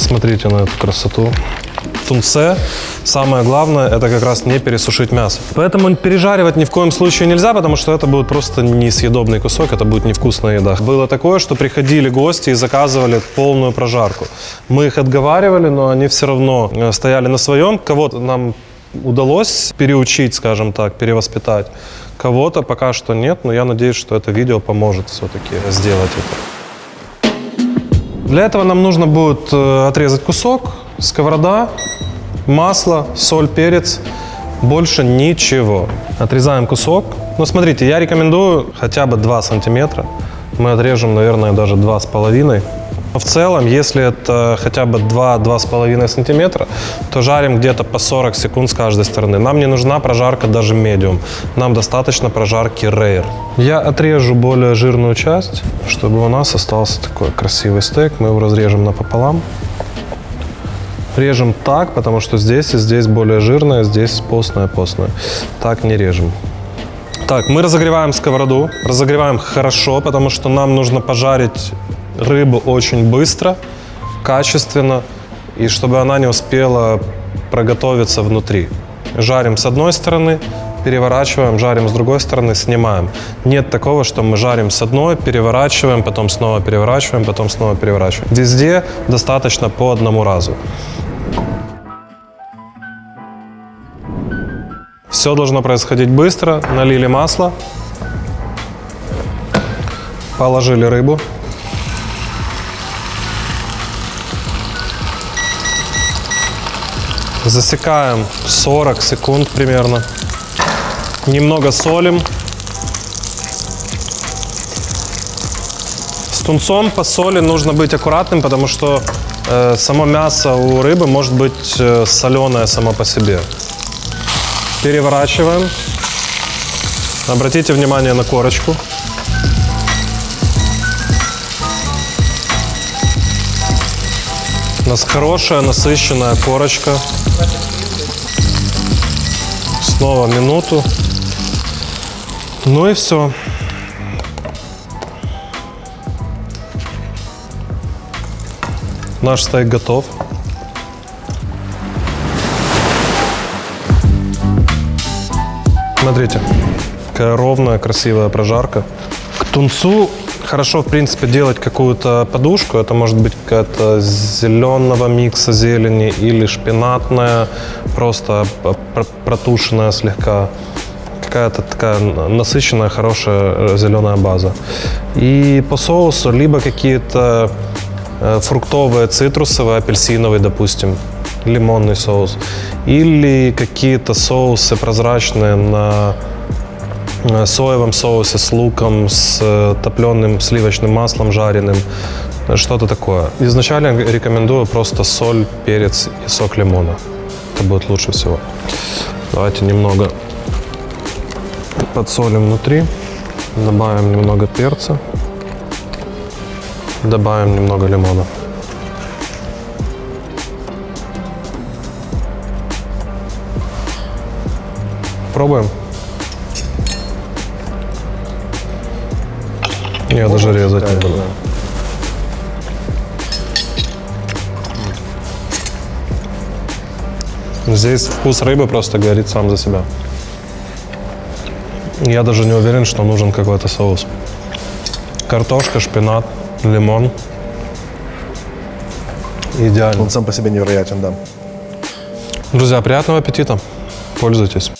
Посмотрите на эту красоту. В тунце самое главное это как раз не пересушить мясо. Поэтому пережаривать ни в коем случае нельзя, потому что это будет просто несъедобный кусок, это будет невкусная еда. Было такое, что приходили гости и заказывали полную прожарку. Мы их отговаривали, но они все равно э, стояли на своем. Кого-то нам удалось переучить, скажем так, перевоспитать. Кого-то пока что нет, но я надеюсь, что это видео поможет все-таки сделать это. Для этого нам нужно будет э, отрезать кусок, сковорода, масло, соль, перец. Больше ничего. Отрезаем кусок. Ну, смотрите, я рекомендую хотя бы 2 сантиметра. Мы отрежем, наверное, даже 2,5. Но в целом, если это хотя бы 2-2,5 сантиметра, то жарим где-то по 40 секунд с каждой стороны. Нам не нужна прожарка даже медиум. Нам достаточно прожарки рейр. Я отрежу более жирную часть, чтобы у нас остался такой красивый стейк. Мы его разрежем напополам. Режем так, потому что здесь и здесь более жирное, здесь постное-постное. Так не режем. Так, мы разогреваем сковороду. Разогреваем хорошо, потому что нам нужно пожарить рыбу очень быстро, качественно, и чтобы она не успела проготовиться внутри. Жарим с одной стороны, переворачиваем, жарим с другой стороны, снимаем. Нет такого, что мы жарим с одной, переворачиваем, потом снова переворачиваем, потом снова переворачиваем. Везде достаточно по одному разу. Все должно происходить быстро. Налили масло, положили рыбу. Засекаем 40 секунд примерно. Немного солим. С тунцом по соли нужно быть аккуратным, потому что э, само мясо у рыбы может быть э, соленое само по себе. Переворачиваем. Обратите внимание на корочку. У нас хорошая насыщенная корочка. Снова минуту. Ну и все. Наш стейк готов. Смотрите, какая ровная, красивая прожарка. К тунцу хорошо, в принципе, делать какую-то подушку. Это может быть какая-то зеленого микса зелени или шпинатная, просто пр- протушенная слегка. Какая-то такая насыщенная, хорошая зеленая база. И по соусу либо какие-то э, фруктовые, цитрусовые, апельсиновый, допустим, лимонный соус. Или какие-то соусы прозрачные на э, соевом соусе с луком, с э, топленым сливочным маслом жареным, э, что-то такое. Изначально рекомендую просто соль, перец и сок лимона. Это будет лучше всего. Давайте немного подсолим внутри, добавим немного перца, добавим немного лимона. Пробуем. Я даже резать не буду. Здесь вкус рыбы просто говорит сам за себя. Я даже не уверен, что нужен какой-то соус. Картошка, шпинат, лимон. Идеально. Он сам по себе невероятен, да. Друзья, приятного аппетита. Пользуйтесь.